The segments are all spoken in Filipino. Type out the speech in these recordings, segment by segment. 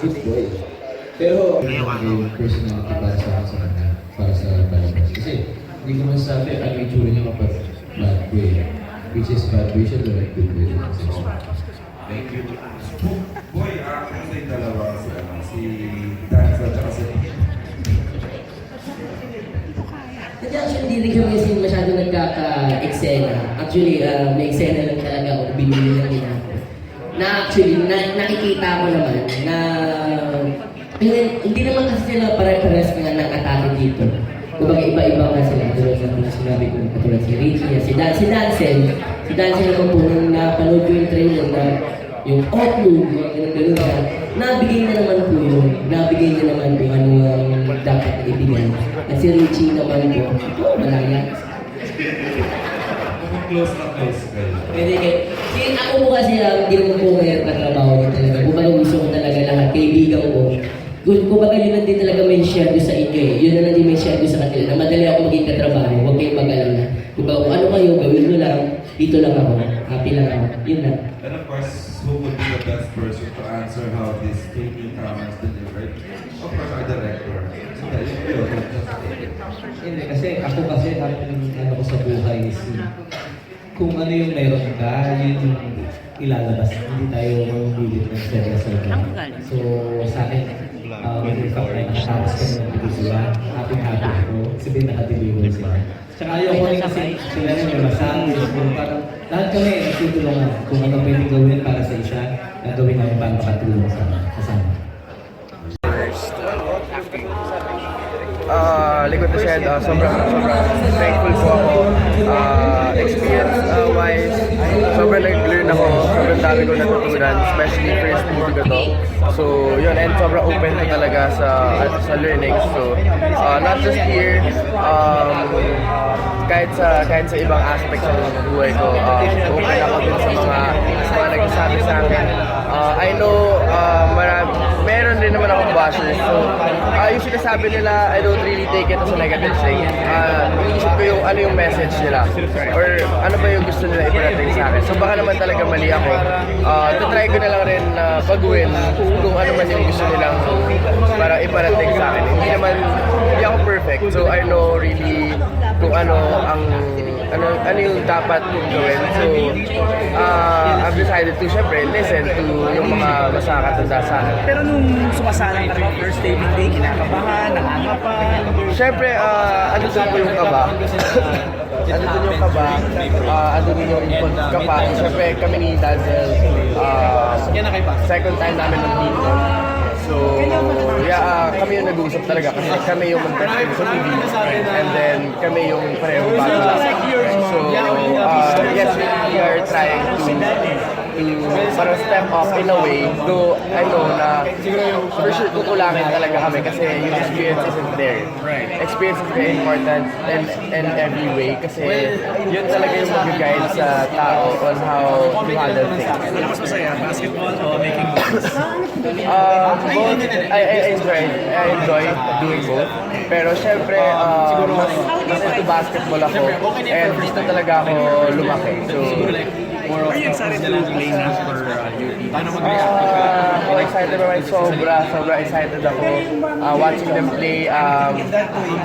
good boy. Pero, may personality para sa akin sa kanya, para sa palabas. Kasi, hindi ko masasabi ano yung tsura niya kapag bad boy. Which is bad boy siya, pero good boy. Thank you. Boy, ah, kamusta yung dalawa si, ano, si Danza at si Kasi actually, hindi kami kasi masyado nagkaka-eksena. Actually, uh, may eksena lang talaga ako, binili lang ako. Na actually, na, nakikita ko naman na hindi, hindi naman kasi sila pare-pares nga ng atake dito. Kumbaga iba-iba nga sila. Tulad sa mga sinabi ko, katulad si Richie, si, Dan, si Dancel. Si Dancel naman po, nung napanood yung trailer na yung outlook, mga ganun-ganun siya, nabigay na naman po yun. Nabigay niya naman kung ano ang dapat na ibigay. At si Richie naman po, oh, malaya. Close na close kayo. Pwede kayo. Si ako po kasi ah, hindi naman po ngayon katrabaho ko talaga. Kung ano gusto ko talaga lahat, kaibigan ko. Kung kumbaga yun lang din talaga may share ko sa inyo eh. Yun na lang din may share ko sa kanila. Na madali ako maging katrabaho. Huwag kayong mag-alala. Kumbaga kung ano kayo, gawin nyo lang. Dito lang ako. Happy lang ako. Yun lang. And of course, who would be the best person to answer how this Katie comments delivered? Of course, our director. So, yun yun. Hindi, kasi ako kasi ang ano ko sa buhay is kung ano yung meron ka, yun yung ilalabas. Hindi tayo mamimilit ng serya sa iba. So, sa akin, uh, in fact, ay nakatapos kami ng pelikula. Happy-happy ako. Sabihin nakadeliver sila. Tsaka ayoko rin kasi sila rin may masabi. So, parang lahat kami nagtutulungan kung ano pwedeng gawin para sa isa, gagawin namin para makatulong sa kasama. Ah, likod na siya, uh, sobrang, sobrang thankful po ako. Ah, experience uh, wise, sobrang nag-learn ako, sobrang dami ko natutunan, especially first movie ko to. So, yun, and sobrang open ko talaga sa sa learning. So, ah, not just here, um, kahit sa kahit sa ibang aspects ng buhay ko, um, open ako din sa mga sa mga nagsasabi sa akin. Ah, I know, uh, marami, meron din naman akong bashers. So, uh, yung sinasabi nila, I don't really take it as a negative thing. Uh, iniisip ko yung ano yung message nila. Or ano ba yung gusto nila iparating sa akin. So baka naman talaga mali ako. Uh, try ko na lang rin na baguhin kung ano man yung gusto nilang para iparating sa akin. Hindi naman, hindi ako perfect. So I know really kung ano ang ano ano yung dapat kong gawin. So, uh, I've decided to, syempre, listen to yung mga masakatanda sa akin. Pero nung sumasalang ka ng first taping day, kinakabahan, nangangapa. Siyempre, uh, ano doon po yung kaba? ano doon yung kaba? Uh, ano doon yung input kaba? Siyempre, kami ni Dazzle, uh, second time namin nandito. So, yeah, uh, kami yung nag-uusap talaga. Kasi kami yung mag-testing sa TV and then kami yung pareho bago. So, uh, yes, we are trying to to parang step up in a way, though I know na for sure kukulangin talaga kami kasi yung experience isn't there. Experience is very important in, in every way kasi yun talaga yung mag-guide sa tao on how to handle things. Ano mas masaya, basketball o making movies? Um, both, I, I enjoy, I enjoy doing both. Pero syempre, uh, mas, mas into basketball ako and gusto talaga ako lumaki. So, Are you excited to play na for uh, UP? Paano Uh, I'm excited naman sobra, sobra excited ako uh, watching them play. Um,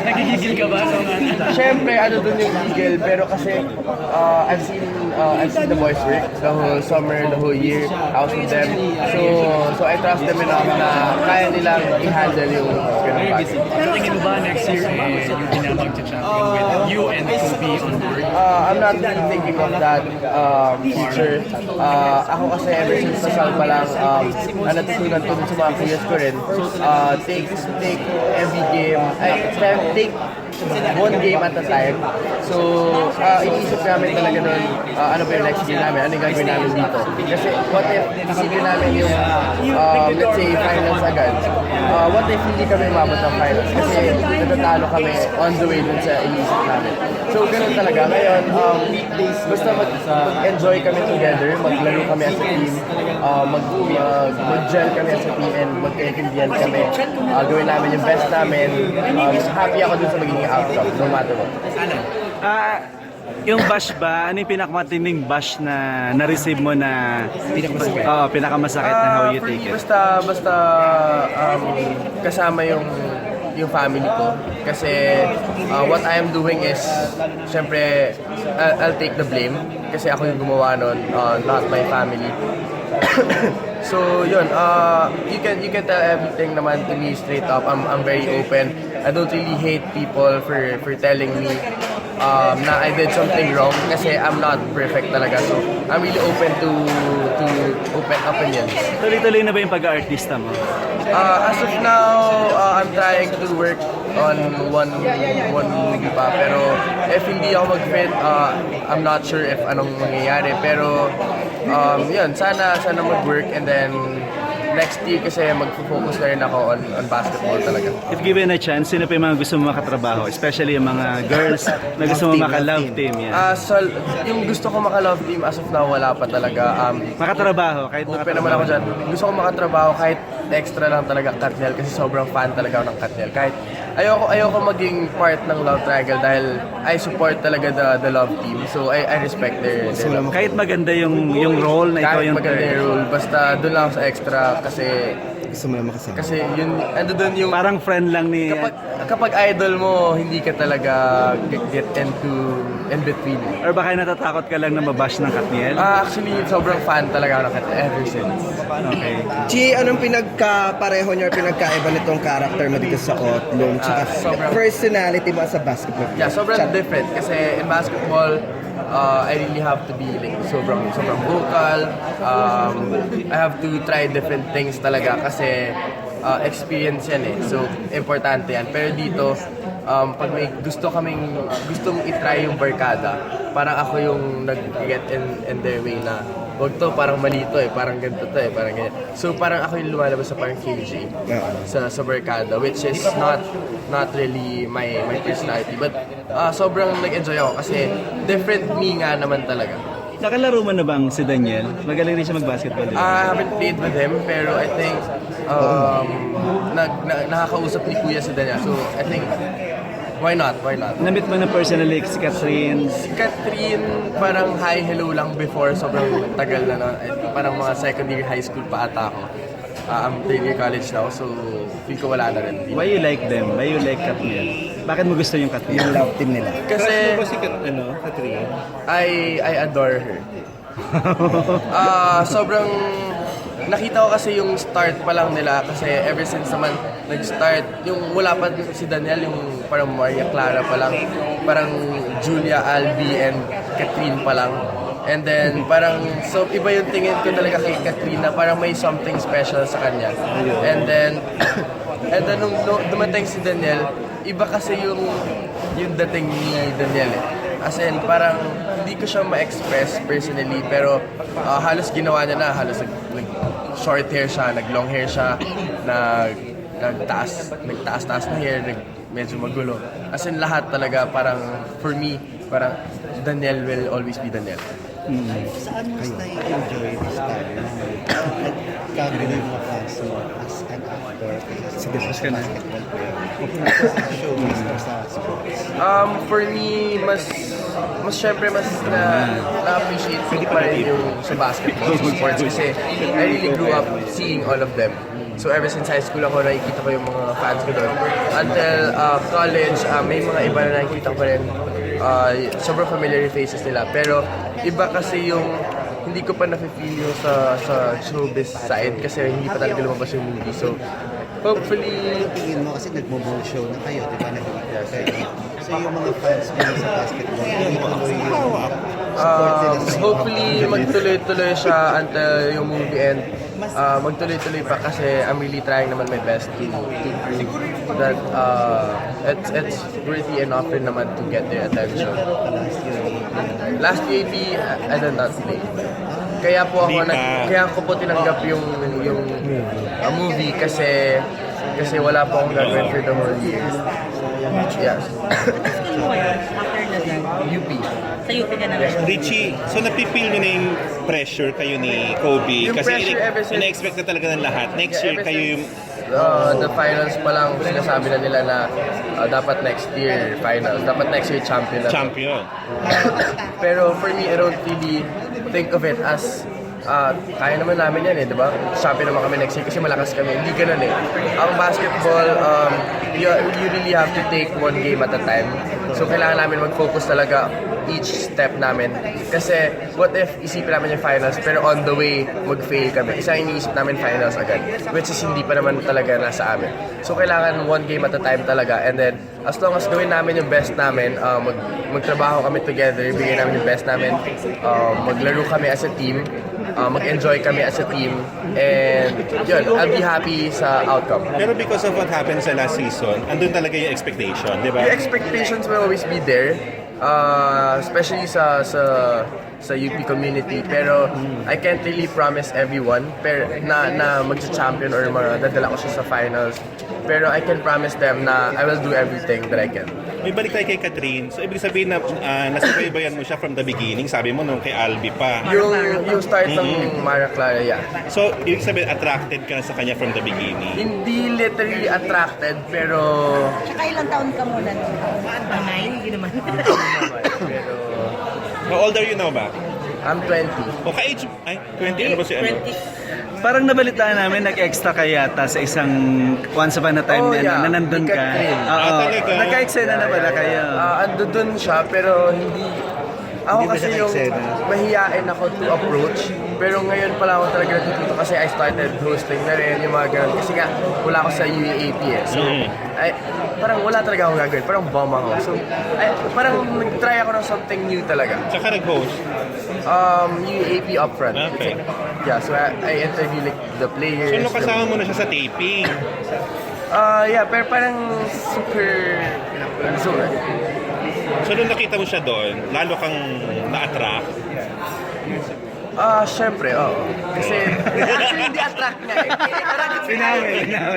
Nagigigil ka ba Siyempre, ano dun yung gigil, pero kasi uh, I've seen uh, I've seen the boys work the whole summer, the whole year. I was with them. So, so I trust them enough na kaya nilang i-handle yung ganun bagay. Sa tingin ba next year eh, UP na mag-champion with you and Kobe on board? Uh, I'm not thinking of that um, future. Uh, ako kasi ever since nasal pa lang, um, ang natutunan ko sa mga kuya ko rin, uh, take, take every game, ay, take one game at a time. So, uh, iniisip namin talaga nun, uh, ano ba yung next game namin, ano yung gagawin namin dito. Kasi what if isipin namin yung, um, let's say, finals agad. Uh, what if hindi kami umabot ng finals? Kasi natatalo kami on the way dun sa iniisip namin. So, ganun talaga. Ngayon, um, basta mag- mag-enjoy kami together, maglaro kami as a team, uh, mag, mag, mag-gel kami as a team, and magkaintindihan kami. Uh, gawin namin yung best namin. Um, happy ako dun sa magiging outcome, no matter what. Ah, Yung bash ba, ano yung pinakamatinding bash na na-receive mo na pinakamasakit? Oo, pinakamasakit na how Ah, you for take it. Basta, basta um, kasama yung yung family ko. Kasi uh, what I am doing is, syempre, I'll, I'll take the blame. Kasi ako yung gumawa nun, uh, not my family. so yun, uh, you can you can tell everything naman to me straight up. I'm I'm very open. I don't really hate people for for telling me um, na I did something wrong kasi I'm not perfect talaga. So I'm really open to to open opinions. Tuloy-tuloy na ba yung pag-artista mo? Uh, as of now, uh, I'm trying to work on one one movie pa. Pero if hindi ako mag-fit, uh, I'm not sure if anong mangyayari. Pero um, yun, sana, sana mag-work and then next year kasi mag-focus na rin ako on, on basketball talaga. If given a chance, sino pa yung mga gusto mo makatrabaho? Especially yung mga girls na gusto mo maka-love team. Yan. Uh, so, yung gusto ko maka-love team as of now, wala pa talaga. Um, Makatrabaho, kahit Open naman ako dyan. Gusto ko makatrabaho kahit extra lang talaga Katniel kasi sobrang fan talaga ako ng Katniel. Kahit ayoko ayoko maging part ng Love Triangle dahil I support talaga the the love team. So I I respect their, their love. Kahit maganda yung yung role na ikaw Kahit yung maganda yung role, basta doon lang ako sa extra kasi Gusto mo lang makasama. kasi yun ando doon yung Parang friend lang ni... kapag kapag idol mo hindi ka talaga get, get into in between. Or baka natatakot ka lang na mabash ng Katniel? Ah, actually sobrang fan talaga ako ng Katniel ever since. Okay. Chi, anong pinagka-pareho niya or pinagkaiba nitong character mo dito sa Otlong? Tsaka Ah, sobrang- personality mo sa basketball? Yeah, sobrang Tsaka- different kasi in basketball, uh, I really have to be like sobrang sobrang vocal. Um, I have to try different things talaga kasi uh, experience yan eh. So, importante yan. Pero dito, um, pag may gusto kaming, gustong itry yung barkada, parang ako yung nag-get in, in their way na wag to, parang mali to eh, parang ganito to eh, parang ganyan. So, parang ako yung lumalabas sa parang KJ sa, sa barkada, which is not not really my my personality. But uh, sobrang nag-enjoy ako kasi different me nga naman talaga. Nakalaro mo na bang si Daniel? Magaling rin siya mag-basketball. di ba? I haven't played with him, pero I think um, nag, na, nakakausap ni Kuya si Daniel. So, I think, why not? Why not? Namit mo na personally si Catherine. Si Catherine, parang hi, hello lang before. Sobrang tagal na nun. Parang mga second year high school pa ata ako. Uh, I'm third year college now, so feel ko wala na rin. Why you like them? Why you like Katniel? Bakit mo gusto yung Katniel? Yung love team nila. Kasi ano, Catherine? I I adore her. Ah, sobrang nakita ko kasi yung start pa lang nila kasi ever since naman nag-start yung wala pa si Daniel yung parang Maria Clara pa lang parang Julia Albi and Catherine pa lang and then parang so iba yung tingin ko talaga kay Catherine na parang may something special sa kanya and then and then nung, nung dumating si Daniel iba kasi yung yung dating ni Daniel eh. As in, parang hindi ko siya ma-express personally, pero ah, halos ginawa niya na, halos nag, nag short hair siya, nag long hair siya, nag nagtaas, nagtaas-taas na hair, nag, medyo magulo. As in, lahat talaga, parang, for me, parang, Daniel will always be Daniel. Saan mo style enjoy this time? Nagkagano yung mga fans mo as an actor showbiz or sa sports? Um, for me, mas mas syempre mas na na-appreciate ko pa rin yung sa basketball, sa sports kasi I really grew up seeing all of them. So ever since high school ako, nakikita ko yung mga fans ko doon. Until uh, college, uh, may mga iba na nakikita ko rin. Uh, sobrang familiar yung faces nila. Pero iba kasi yung hindi ko pa na-feel yung sa, sa showbiz side kasi hindi pa talaga lumabas yung movie. So hopefully, Tingin mo kasi nagmo-mall show na kayo, di ba? Nag-iikot kayo. So yung mga fans mo sa basketball, tuloy yung support nila sa hopefully magtuloy-tuloy siya until yung movie end. Uh, magtuloy-tuloy pa kasi I'm really trying naman my best to, to prove that uh, it's, it's worthy enough rin naman to get their attention. Last UAP, I did not play. Kaya po ako nag, kaya ko po tinanggap yung yung uh, movie kasi kasi wala po akong gagawin for the whole year. Yes. UP. Sa UP ka naman. Richie, so napipil nyo na yung pressure kayo ni Kobe? Yung Kasi pressure ever since- ina-expect na talaga ng lahat. Next Yeah, year ever kayo yung uh, the finals pa lang sinasabi na nila na uh, dapat next year finals, dapat next year champion na. Champion. Pero for me, I don't really think of it as ah kaya naman namin yan eh, di ba? Champion naman kami next year kasi malakas kami. Hindi ganun eh. Ang basketball, um, you, you really have to take one game at a time. So kailangan namin mag-focus talaga each step namin. Kasi what if isipin namin yung finals pero on the way mag-fail kami. Isa iniisip namin finals agad. Which is hindi pa naman talaga nasa amin. So kailangan one game at a time talaga. And then as long as gawin namin yung best namin, uh, mag, magtrabaho kami together, bigay namin yung best namin, uh, maglaro kami as a team, uh, mag-enjoy kami as a team, and yun, I'll be happy sa outcome. Pero because of what happened sa last season, andun talaga yung expectation, di ba? The expectations will always be there, uh, especially sa sa sa UP community pero I can't really promise everyone pero na na magcha-champion or madadala ko siya sa finals pero I can promise them na I will do everything that I can. May balik tayo kay Catherine. So, ibig sabihin na uh, nasubaybayan mo siya from the beginning. Sabi mo nung kay Albi pa. Yung yung start ng Mara Clara, yeah. So, ibig sabihin, attracted ka na sa kanya from the beginning. Hindi literally attracted pero Tsaka ilang taon ka muna nun? Nine? Hindi naman. pero How old are you now ba? I'm 20. O ka-age, ay, 20 ano ba si ano? 20. Parang nabalitaan namin, nag-extra ka yata sa isang once upon a time Oh, na, yeah. na nandun ka. Ika-train. Oo. Ah, talaga? Nagka-eksena na pala kayo. Ah, ando dun siya pero hindi ako Hindi ba kasi siya yung na-eksena? mahihain ako to approach pero ngayon pala ako talaga natututo kasi I started hosting na rin yung mga ganun kasi nga wala ako sa UAAP eh so Mm. ay, parang wala talaga akong gagawin parang bomb ako so ay, parang nag-try ako ng something new talaga Tsaka nag-host. um, UAAP upfront Okay. yeah so I, I interview like the players So, the- kasama mo na siya sa taping. Ah, yeah pero parang super so, So, nung nakita mo siya doon, lalo kang na-attract. Ah, syempre, oo. Kasi, actually, hindi attract nga eh. Parang,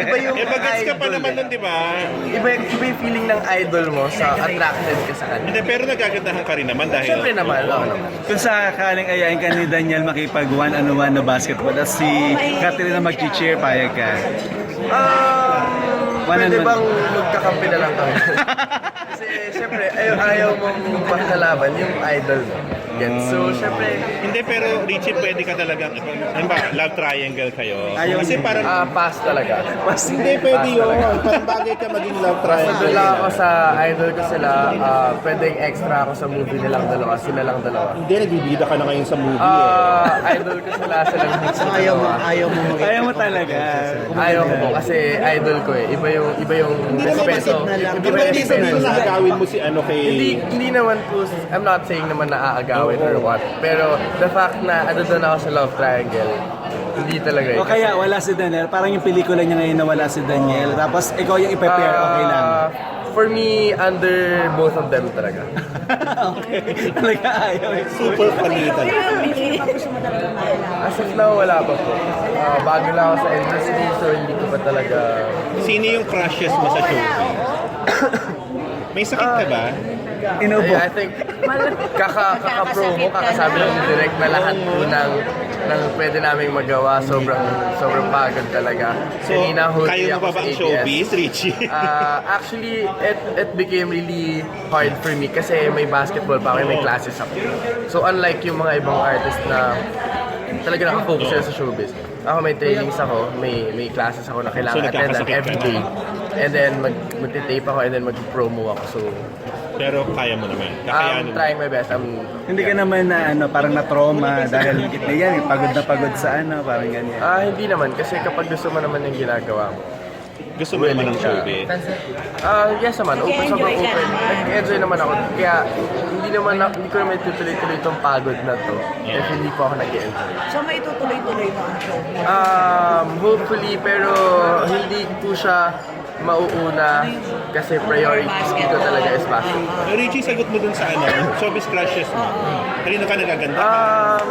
iba yung Eh, bagets ka pa idol naman eh. nun, di ba? Iba, iba yung feeling ng idol mo sa attracted ka sa kanya. Hindi, pero nagagandahan ka rin naman dahil... Syempre naman, oo naman. Kung sakaling ayain ka ni Daniel makipag one-on-one na basketball at si Catherine na mag-cheer, payag ka. Um, One pwede and one. bang magkakampi na lang kami? Kasi, syempre, ayaw, ayaw mong magkalaban yung idol mo. Yan. So, syempre, Hindi, pero Richie, pwede ka talagang... Ano ba, love triangle kayo? Ayaw Kasi parang... ah, pass talaga. Hindi, pwede yun. Parang bagay ka maging love Nadala ako sa idol ko sila, ah, pwedeng extra ako sa movie nilang dalawa, sila lang dalawa. Hindi, nagbibida ka na ngayon sa movie Ah, idol ko sila sila lang So ayaw mo, ayaw mo mag- Ayaw mo talaga. Ayaw ko po kasi idol ko eh. Iba yung iba yung Hindi naman respeto. bakit na lang. Iba Pero yung hindi sabihin respeto. Agawin mo si ano kay... Hindi hindi naman po I'm not saying naman na aagawin or what. Pero the fact na ano doon ako sa love triangle, hindi talaga eh. O kaya wala si Daniel, parang yung pelikula niya ngayon na wala si Daniel. Tapos ikaw yung i-prepare, okay lang. Ah, For me, under both of them talaga. okay. Talaga ayaw eh. Super funny talaga. Hindi pa gusto mo talaga mahal. As of now, wala pa po. Ah, bago lang ako sa industry, so hindi ko pa talaga... Sino yung crushes mo sa showbiz? May sakit ka ba? Inubo. I think, kaka, kaka-promo, kakasabi ng direct na lahat po ng, ng pwede naming magawa. Sobrang, sobrang pagod talaga. So, Kanina, kaya mo ako pa ba sa ang ABS. showbiz, Richie? Ah, actually, it, it became really hard for me kasi may basketball pa ako, may classes ako. So unlike yung mga ibang artist na talaga nakafocus sila sa showbiz. Ako may trainings ako, may may classes ako na So, kailangan attendan nagkakasakit ka every day. And then mag magte-tape ako and then mag-promo ako. So Pero kaya mo naman. I'm Kakayanin mo. trying my best. I'm Hindi ka naman na ano, parang na-trauma dahil gitna yan, eh, pagod na pagod sa ano, parang ganyan. Ah, hindi naman kasi kapag gusto mo naman yung ginagawa mo. Gusto mo naman ng showbiz. Ah, yes naman. Open sobrang ka open. naman. Nag-enjoy naman ako. Kaya hindi naman na, hindi ko naman tutuloy-tuloy itong pagod na to. If hindi po ako nag-enjoy. So may tutuloy-tuloy mo ang show. Um, hopefully, pero hindi po siya mauuna kasi priorities dito talaga is basketball. Eh, Richie, sagot mo dun sa ano, showbiz crushes mo. Kanino ka nagaganda? Um,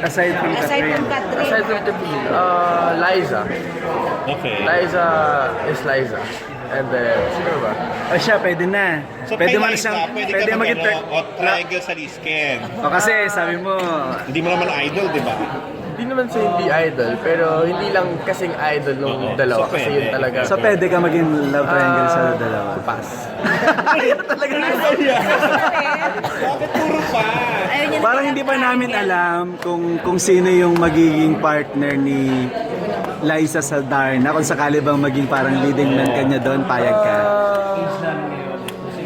Aside from Aside from Catherine. aside Catherine, from the uh, Liza. Okay. Liza is Liza. And then, siguro ba? O siya, pwede na. So, pwede man siyang, pwede, pwede ka mag, maging ano, o triangle sa Lisken. O kasi sabi mo, Hindi mo naman idol, di ba? Hindi naman sa hindi idol, pero hindi lang kasing idol nung Oo. dalawa. So, kasi pwede. yun talaga. so pwede ka maging love triangle sa Ah, dalawa. Pass. Bakit puro pa? Ayaw niya na Parang hindi pa namin alam kung kung sino yung magiging partner ni Liza sa Darna. Kung sakali bang maging parang leading man kanya doon, payag ka.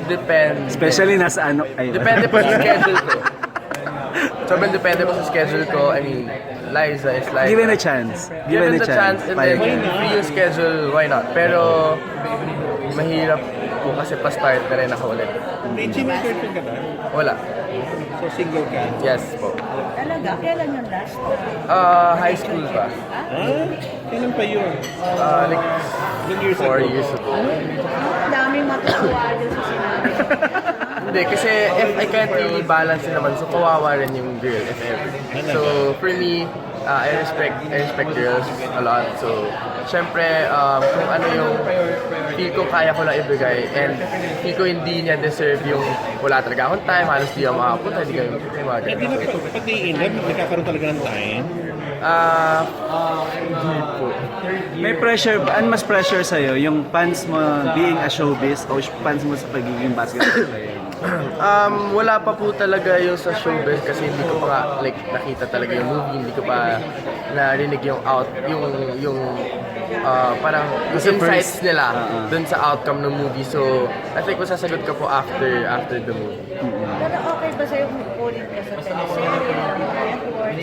Depende. Especially nasa ano, ay, Depende po sa schedule ko. Sobrang depende po sa schedule ko. I mean, Liza is Liza. Given a chance. Given, Given the chance, and then payag ka. free yung schedule, why not? Pero, mahirap po kasi pa-start na rin ako ulit. Richie, may girlfriend ka ba? Wala. So, single ka? Yes po. Talaga? Kailan yung last? Ah, high school pa. Ah, kailan pa yun? Ah, like, years four ago? years ago. Ang daming matutuwa dyan sa sinabi. Hindi, kasi if I can't really balance naman, so kawawa rin yung girl, if ever. So, for me, uh, I respect I respect girls a lot. So, syempre, um, kung ano yung feel ko kaya ko lang ibigay and feel ko hindi niya deserve yung wala talaga akong time, halos di ako makapunta, hindi kayo yung mga Eh, di ganun. ba, pag, pag nagkakaroon talaga ng time? Ah, hindi po. May pressure ba? Ano mas pressure sa'yo? Yung fans mo being a showbiz o fans mo sa pagiging basketball player? Um, wala pa po talaga yung sa showbiz kasi hindi ko pa nga, like, nakita talaga yung movie, hindi ko pa narinig yung out, yung, yung, ah, parang yung Sa insights first- nila Ah, ah. dun sa outcome ng movie. So, I think masasagot ka po after, after the movie. Pero okay ba sa'yo kung kunin ka sa teleserye,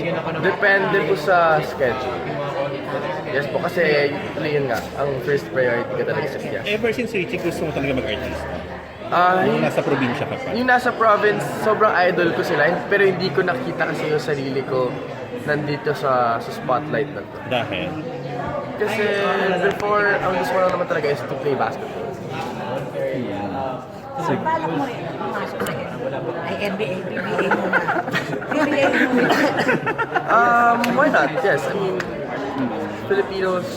network? Depende po sa schedule. Yes po, kasi usually yun nga, ang first priority ka talaga sa kaya. Ever since Richie, gusto mo talaga mag-artist? Nung yung, nasa probinsya ka pa? yung nasa province, sobrang idol ko sila, pero hindi ko nakita kasi yung sarili ko nandito sa, sa spotlight na to. Dahil? Kasi before, ang gusto ko lang naman talaga is to play basketball. So, balak mo rin pumasok sa ay NBA, PBA muna. PBA muna. Um, why not? Yes, I mean, Filipinos,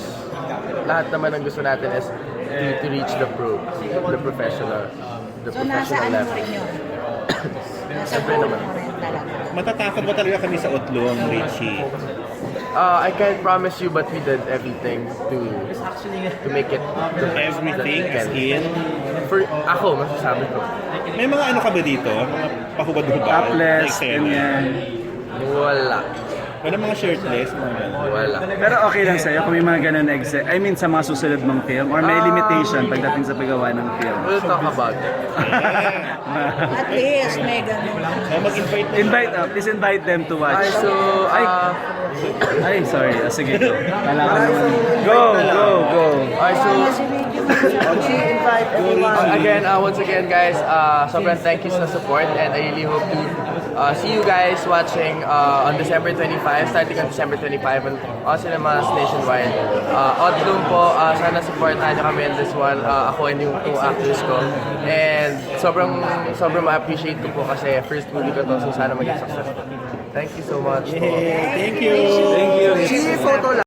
lahat naman ang gusto natin is to, to reach the pro, the professional, the So, nasa professional ano mo level. rin yun? Nasa Siyempre goal naman. mo rin talaga. Matatakot ba talaga kami sa Otlong, Richie? Uh, I can't promise you, but we did everything to to make it the best that we Everything as can. in? For ako, masasabi ko. May mga ano ka ba dito? Mga pahubad-hubad? Topless, Like, ganyan. Wala. Wala mga shirtless, mga ganun. Wala. Pero okay lang sa'yo kung may mga ganun na exe- I mean, sa mga susunod mong film or may Ah. limitation pagdating sa paggawa ng film. We'll talk about it. At least, may ganun. Oh, mag-invite mo. invite, uh, please invite them to watch. Ay, so, Ay, uh, ay sorry. Ah, sige, go. Ko naman. Go, go, go. ay, so, Vicky mo Uh, again, uh, once again, guys, uh, sobrang thank you sa support and I really hope to uh, see you guys watching uh, on December 25, starting on December 25 on all cinemas nationwide. Uh, Oddloom po, uh, sana supportahan nyo kami in this one. Uh, ako and yung two actors ko. And sobrang, sobrang ma-appreciate ko po kasi first movie ko to, so sana maging successful. Thank you so much po. Thank you! Thank you. Photo lang.